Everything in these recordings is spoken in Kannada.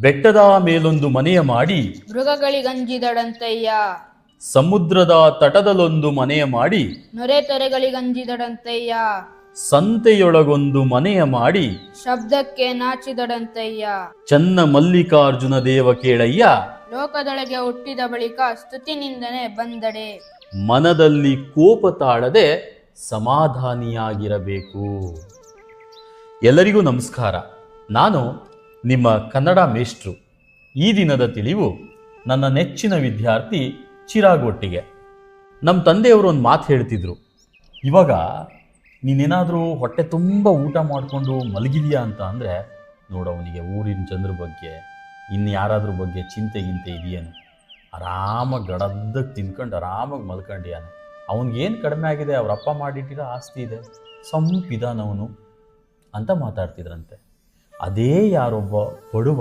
ಬೆಟ್ಟದ ಮೇಲೊಂದು ಮನೆಯ ಮಾಡಿ ಮೃಗಗಳಿಗಂಜಿದಡಂತಯ್ಯ. ಸಮುದ್ರದ ತಟದಲ್ಲೊಂದು ಮನೆಯ ಮಾಡಿ ನೊರೆ ತೊರೆಗಳಿಗಂಜಿದಡಂತಯ್ಯ. ಸಂತೆಯೊಳಗೊಂದು ಮನೆಯ ಮಾಡಿ ಶಬ್ದಕ್ಕೆ ನಾಚಿದಡಂತಯ್ಯ. ಚನ್ನ ಮಲ್ಲಿಕಾರ್ಜುನ ದೇವ ಕೇಳಯ್ಯ. ಲೋಕದೊಳಗೆ ಹುಟ್ಟಿದ ಬಳಿಕ ಸ್ತುತಿನಿಂದನೆ ಬಂದಡೆ. ಮನದಲ್ಲಿ ಕೋಪ ತಾಳದೆ ಸಮಾಧಾನಿಯಾಗಿರಬೇಕು. ಎಲ್ಲರಿಗೂ ನಮಸ್ಕಾರ. ನಾನು ನಿಮ್ಮ ಕನ್ನಡ ಮೇಷ್ಟ್ರು. ಈ ದಿನದ ತಿಳಿವು ನನ್ನ ನೆಚ್ಚಿನ ವಿದ್ಯಾರ್ಥಿ ಚಿರಾಗೊಟ್ಟಿಗೆ. ನಮ್ಮ ತಂದೆಯವರು ಒಂದು ಮಾತು ಹೇಳ್ತಿದ್ರು. ಇವಾಗ ನೀನೇನಾದರೂ ಹೊಟ್ಟೆ ತುಂಬ ಊಟ ಮಾಡಿಕೊಂಡು ಮಲಗಿದೆಯಾ ಅಂತ ಅಂದರೆ, ನೋಡು ಅವನಿಗೆ ಊರಿನ ಜನರ ಬಗ್ಗೆ ಇನ್ನು ಯಾರಾದ್ರ ಬಗ್ಗೆ ಚಿಂತೆ ಗಿಂತೆ ಇದೆಯೇನು? ಆರಾಮಾಗಿ ಗಡದ್ದಕ್ಕೆ ತಿನ್ಕೊಂಡು ಆರಾಮಾಗಿ ಮಲ್ಕೊಂಡಿಯಾನೆ. ಅವನಿಗೇನು ಕಡಿಮೆ ಆಗಿದೆ ಅವರಪ್ಪ ಮಾಡಿಟ್ಟಿರೋ ಆಸ್ತಿ ಇದೆ. ಸಂಪಿದಾನವನು ಅಂತ ಮಾತಾಡ್ತಿದ್ರಂತೆ. ಅದೇ ಯಾರೊಬ್ಬ ಬಡುವ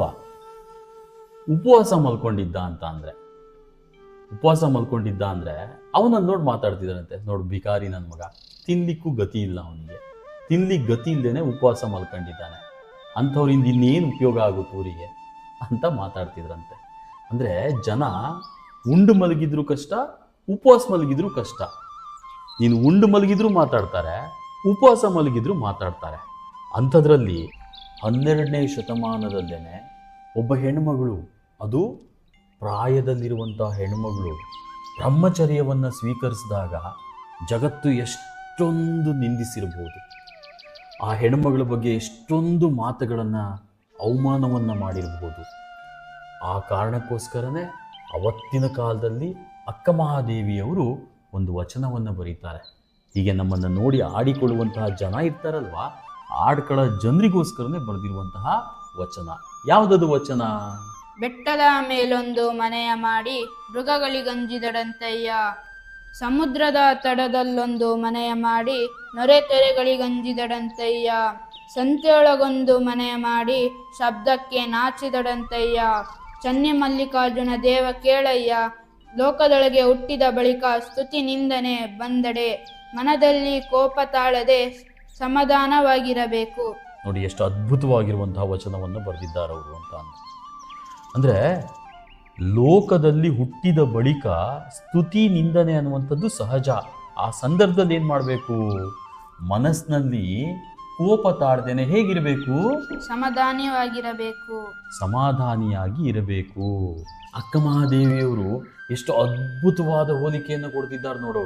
ಉಪವಾಸ ಮಲ್ಕೊಂಡಿದ್ದ ಅಂತ ಅಂದರೆ, ಉಪವಾಸ ಮಲ್ಕೊಂಡಿದ್ದ ಅಂದರೆ ಅವನನ್ನು ನೋಡಿ ಮಾತಾಡ್ತಿದ್ದಾನಂತೆ. ನೋಡು, ಭಿಕಾರಿ ನನ್ನ ಮಗ. ತಿನ್ಲಿಕ್ಕೂ ಗತಿ ಇಲ್ಲ ಅವನಿಗೆ. ತಿನ್ಲಿಕ್ಕೆ ಗತಿ ಇಲ್ಲದೇನೆ ಉಪವಾಸ ಮಲ್ಕೊಂಡಿದ್ದಾನೆ. ಅಂಥವ್ರಿಂದ ಇನ್ನೇನು ಉಪಯೋಗ ಆಗುತ್ತೆ ಊರಿಗೆ ಅಂತ ಮಾತಾಡ್ತಿದ್ರಂತೆ. ಅಂದರೆ ಜನ ಉಂಡು ಮಲಗಿದ್ರು ಕಷ್ಟ, ಉಪವಾಸ ಮಲಗಿದ್ರು ಕಷ್ಟ. ನೀನು ಉಂಡು ಮಲಗಿದ್ರು ಮಾತಾಡ್ತಾರೆ, ಉಪವಾಸ ಮಲಗಿದ್ರು ಮಾತಾಡ್ತಾರೆ. ಅಂಥದ್ರಲ್ಲಿ ಹನ್ನೆರಡನೇ ಶತಮಾನದಲ್ಲೇ ಒಬ್ಬ ಹೆಣ್ಮಗಳು, ಅದು ಪ್ರಾಯದಲ್ಲಿರುವಂಥ ಹೆಣ್ಮಗಳು, ಬ್ರಹ್ಮಚರ್ಯವನ್ನು ಸ್ವೀಕರಿಸಿದಾಗ ಜಗತ್ತು ಎಷ್ಟೊಂದು ನಿಂದಿಸಿರಬಹುದು. ಆ ಹೆಣ್ಮಗಳ ಬಗ್ಗೆ ಎಷ್ಟೊಂದು ಮಾತುಗಳನ್ನು ಅವಮಾನವನ್ನು ಮಾಡಿರಬಹುದು. ಆ ಕಾರಣಕ್ಕೋಸ್ಕರನೇ ಅವತ್ತಿನ ಕಾಲದಲ್ಲಿ ಅಕ್ಕ ಮಹಾದೇವಿಯವರು ಒಂದು ವಚನವನ್ನು ಬರೀತಾರೆ. ಹೀಗೆ ನಮ್ಮನ್ನು ನೋಡಿ ಆಡಿಕೊಳ್ಳುವಂತಹ ಜನ ಇರ್ತಾರಲ್ವಾ? ಆಡ್ಕಳ ಜನರಿಗೋಸ್ಕರನೇ ಬರೆದಿರುವಂತಹ ವಚನ. ಯಾವುದದು ವಚನ? ಬೆಟ್ಟದ ಮೇಲೊಂದು ಮನೆಯ ಮಾಡಿ ಮೃಗಗಳಿಗಂಜಿದಡಂತಯ್ಯ. ಸಮುದ್ರದ ತಡದಲ್ಲೊಂದು ಮನೆಯ ಮಾಡಿ ನೊರೆ ತೆರೆಗಳಿಗಂಜಿದಡಂತಯ್ಯ. ಸಂತೆಯೊಳಗೊಂದು ಮನೆಯ ಮಾಡಿ ಶಬ್ದಕ್ಕೆ ನಾಚಿದಡಂತಯ್ಯ. ಚನ್ನಿ ಮಲ್ಲಿಕಾರ್ಜುನ ದೇವ ಕೇಳಯ್ಯ, ಲೋಕದೊಳಗೆ ಹುಟ್ಟಿದ ಬಳಿಕ ಸ್ತುತಿ ನಿಂದನೆ ಬಂದಡೆ. ಮನದಲ್ಲಿ ಕೋಪ ತಾಳದೆ ಸಮಾಧಾನವಾಗಿರಬೇಕು. ನೋಡಿ ಎಷ್ಟು ಅದ್ಭುತವಾಗಿರುವಂತಹ ವಚನವನ್ನು ಬರೆದಿದ್ದಾರೆ ಅವರು ಅಂತ ಅಂದ ಅಂದರೆ ಲೋಕದಲ್ಲಿ ಹುಟ್ಟಿದ ಬಳಿಕ ಸ್ತುತಿ ನಿಂದನೆ ಅನ್ನುವಂಥದ್ದು ಸಹಜ. ಆ ಸಂದರ್ಭದಲ್ಲಿ ಏನು ಮಾಡಬೇಕು? ಮನಸ್ಸಿನಲ್ಲಿ ಕೋಪ ತಾಡ್ದೇನೆ ಹೇಗಿರಬೇಕು? ಸಮಾಧಾನವಾಗಿರಬೇಕು ಸಮಾಧಾನಿಯಾಗಿ ಇರಬೇಕು. ಅಕ್ಕಮಹಾದೇವಿಯವರು ಎಷ್ಟು ಅದ್ಭುತವಾದ ಹೋಲಿಕೆಯನ್ನು ಕೊಡ್ತಿದ್ದಾರೆ ನೋಡು.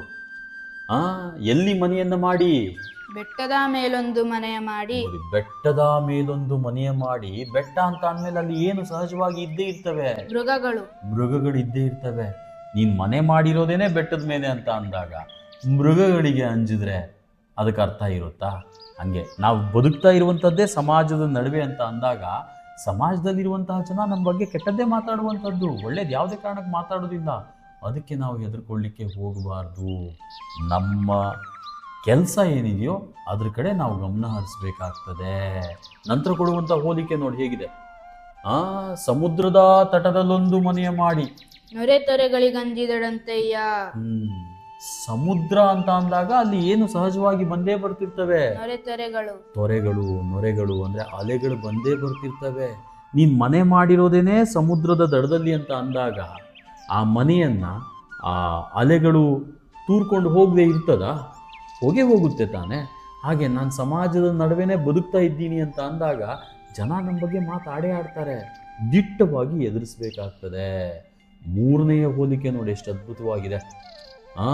ಆ ಎಲ್ಲಿ ಮನೆಯನ್ನ ಮಾಡಿ? ಬೆಟ್ಟದ ಮೇಲೊಂದು ಮನೆಯ ಮಾಡಿ. ನೋಡಿ, ಬೆಟ್ಟದ ಮೇಲೊಂದು ಮನೆಯ ಮಾಡಿ. ಬೆಟ್ಟ ಅಂತ ಅಂದ್ಮೇಲೆ ಅಲ್ಲಿ ಏನು ಸಹಜವಾಗಿ ಇದ್ದೇ ಇರ್ತವೆ? ಮೃಗಗಳು. ಮೃಗಗಳು ಇದ್ದೇ ಇರ್ತವೆ. ನೀನ್ ಮನೆ ಮಾಡಿರೋದೇನೆ ಬೆಟ್ಟದ ಮೇಲೆ ಅಂತ ಅಂದಾಗ ಮೃಗಗಳಿಗೆ ಅಂಜಿದ್ರೆ ಅದಕ್ಕೆ ಅರ್ಥ ಇರುತ್ತಾ? ಹಂಗೆ ನಾವು ಬದುಕ್ತಾ ಇರುವಂಥದ್ದೇ ಸಮಾಜದ ನಡುವೆ ಅಂತ ಅಂದಾಗ ಸಮಾಜದಲ್ಲಿರುವಂತಹ ಜನ ನಮ್ಮ ಬಗ್ಗೆ ಕೆಟ್ಟದ್ದೇ ಮಾತಾಡುವಂಥದ್ದು. ಒಳ್ಳೇದು ಯಾವುದೇ ಕಾರಣಕ್ಕೆ ಮಾತಾಡೋದಿಲ್ಲ. ಅದಕ್ಕೆ ನಾವು ಹೆದರ್ಕೊಳ್ಳಿಕ್ಕೆ ಹೋಗಬಾರ್ದು. ನಮ್ಮ ಕೆಲಸ ಏನಿದೆಯೋ ಅದ್ರ ಕಡೆ ನಾವು ಗಮನ ಹರಿಸ್ಬೇಕಾಗ್ತದೆ. ನಂತರ ಕೊಡುವಂಥ ಹೋಲಿಕೆ ನೋಡಿ ಹೇಗಿದೆ. ಆ ಸಮುದ್ರದ ತಟದಲ್ಲೊಂದು ಮನೆಯ ಮಾಡಿ. ನೊರೆ ತೊರೆಗಳಿಗಂಜಿದಡಂತಯ್ಯ ಹ್ಮ್ ಸಮುದ್ರ ಅಂತ ಅಂದಾಗ ಅಲ್ಲಿ ಏನು ಸಹಜವಾಗಿ ಬಂದೇ ಬರ್ತಿರ್ತವೆ. ತೊರೆಗಳು ನೊರೆಗಳು ಅಂದ್ರೆ ಅಲೆಗಳು ಬಂದೇ ಬರ್ತಿರ್ತವೆ. ನೀನ್ ಮನೆ ಮಾಡಿರೋದೇನೆ ಸಮುದ್ರದ ದಡದಲ್ಲಿ ಅಂತ ಅಂದಾಗ ಆ ಮನೆಯನ್ನು ಆ ಅಲೆಗಳು ತೂರ್ಕೊಂಡು ಹೋಗದೆ ಇರ್ತದ? ಹೋಗೇ ಹೋಗುತ್ತೆ ತಾನೆ. ಹಾಗೆ ನಾನು ಸಮಾಜದ ನಡುವೆನೇ ಬದುಕ್ತಾ ಇದ್ದೀನಿ ಅಂತ ಅಂದಾಗ ಜನ ನಮ್ಮ ಬಗ್ಗೆ ಮಾತಾಡೇ ಆಡ್ತಾರೆ. ದಿಟ್ಟವಾಗಿ ಎದುರಿಸಬೇಕಾಗ್ತದೆ. ಮೂರನೆಯ ಹೋಲಿಕೆ ನೋಡಿ ಎಷ್ಟು ಅದ್ಭುತವಾಗಿದೆ. ಆ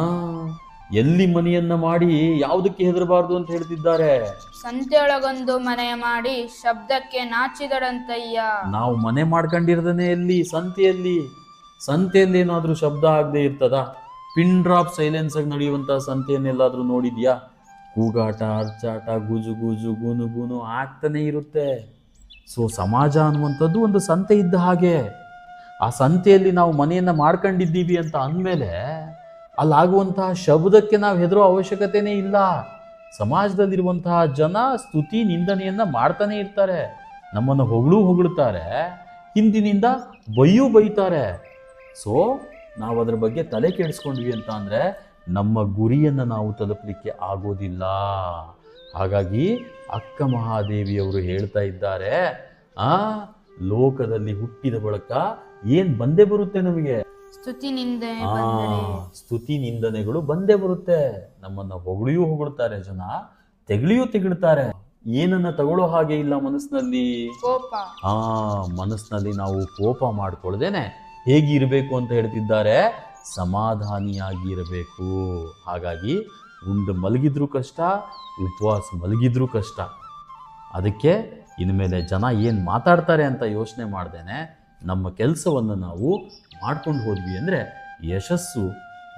ಎಲ್ಲಿ ಮನೆಯನ್ನ ಮಾಡಿ ಯಾವುದಕ್ಕೆ ಹೆದರಬಾರದು ಅಂತ ಹೇಳ್ತಿದ್ದಾರೆ? ಸಂತೆಯೊಳಗೊಂದು ಮನೆಯ ಮಾಡಿ ಶಬ್ದಕ್ಕೆ ನಾಚಿದಡಂತಯ್ಯ ನಾವು ಮನೆ ಮಾಡ್ಕೊಂಡಿರೋದನ್ನೇ ಎಲ್ಲಿ? ಸಂತೆಯಲ್ಲಿ. ಸಂತೆಯಲ್ಲಿ ಏನಾದರೂ ಶಬ್ದ ಆಗದೆ ಇರ್ತದ? ಪಿನ್ ಡ್ರಾಪ್ ಸೈಲೆನ್ಸ್ ಆಗಿ ನಡೆಯುವಂತಹ ಸಂತೆಯನ್ನೆಲ್ಲಾದರೂ ನೋಡಿದ್ಯಾ? ಕೂಗಾಟ ಅರ್ಚಾಟ ಗುಜು ಗುಜು, ಗುನು ಗುನು ಆಗ್ತಾನೆ ಇರುತ್ತೆ. ಸೊ ಸಮಾಜ ಅನ್ನುವಂಥದ್ದು ಒಂದು ಸಂತೆ ಇದ್ದ ಹಾಗೆ. ಆ ಸಂತೆಯಲ್ಲಿ ನಾವು ಮನೆಯನ್ನು ಮಾಡ್ಕೊಂಡಿದ್ದೀವಿ ಅಂತ ಅಂದಮೇಲೆ ಅಲ್ಲಾಗುವಂತಹ ಶಬ್ದಕ್ಕೆ ನಾವು ಹೆದರೋ ಅವಶ್ಯಕತೆನೇ ಇಲ್ಲ. ಸಮಾಜದಲ್ಲಿರುವಂತಹ ಜನ ಸ್ತುತಿ, ನಿಂದನೆಯನ್ನ ಮಾಡ್ತಾನೆ ಇರ್ತಾರೆ. ನಮ್ಮನ್ನು ಹೊಗಳು ಹೊಗಳುತ್ತಾರೆ ಹಿಂದಿನಿಂದ ಬೈಯೂ ಬೈತಾರೆ. ಸೊ ನಾವು ಅದರ ಬಗ್ಗೆ ತಲೆ ಕೆಡಿಸ್ಕೊಂಡ್ವಿ ಅಂತ ಅಂದರೆ ನಮ್ಮ ಗುರಿಯನ್ನು ನಾವು ತಲುಪಲಿಕ್ಕೆ ಆಗೋದಿಲ್ಲ. ಹಾಗಾಗಿ ಅಕ್ಕ ಮಹಾದೇವಿಯವರು ಹೇಳ್ತಾ ಇದ್ದಾರೆ ಆ ಲೋಕದಲ್ಲಿ ಹುಟ್ಟಿದ ಬಳಿಕ ಏನ್ ಬಂದೇ ಬರುತ್ತೆ ನಮಗೆ? ಸ್ತುತಿ ನಿಂದನೆಗಳು ಬಂದೇ ಬರುತ್ತೆ. ನಮ್ಮನ್ನ ಹೊಗಳಿಯೂ ಹೊಗಳ್ತಾರೆ ಜನ ತೆಗಳಿಯೂ ತೆಗಳ್ತಾರೆ. ಏನನ್ನ ತಗೊಳ್ಳೋ ಹಾಗೆ ಇಲ್ಲ ಮನಸ್ಸಿನಲ್ಲಿ ಕೋಪ. ಆ ಮನಸ್ಸಿನಲ್ಲಿ ನಾವು ಕೋಪ ಮಾಡ್ಕೊಳ್ದೇನೆ. ಹೇಗಿರಬೇಕು ಅಂತ ಹೇಳ್ತಿದ್ದಾರೆ, ಸಮಾಧಾನಿಯಾಗಿ ಇರಬೇಕು. ಹಾಗಾಗಿ ಉಂಡು ಮಲಗಿದ್ರೂ ಕಷ್ಟ, ಉಪವಾಸ ಮಲಗಿದ್ರೂ ಕಷ್ಟ. ಅದಕ್ಕೆ ಇನ್ಮೇಲೆ ಜನ ಏನು ಮಾತಾಡ್ತಾರೆ ಅಂತ ಯೋಚನೆ ಮಾಡ್ದೇನೆ, ನಮ್ಮ ಕೆಲಸವನ್ನು ನಾವು ಮಾಡ್ಕೊಂಡು ಹೋದ್ವಿ ಅಂದರೆ ಯಶಸ್ಸು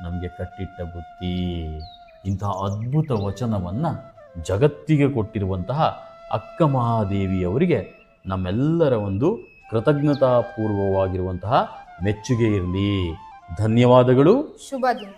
ನಮಗೆ ಕಟ್ಟಿಟ್ಟ ಬುತ್ತಿ ಇಂತಹ ಅದ್ಭುತ ವಚನವನ್ನು ಜಗತ್ತಿಗೆ ಕೊಟ್ಟಿರುವಂತಹ ಅಕ್ಕ ಮಹಾದೇವಿಯವರಿಗೆ ನಮ್ಮೆಲ್ಲರ ಒಂದು ಕೃತಜ್ಞತಾಪೂರ್ವವಾಗಿರುವಂತಹ ಮೆಚ್ಚುಗೆ ಇರಲಿ ಧನ್ಯವಾದಗಳು. ಶುಭ ದಿನ.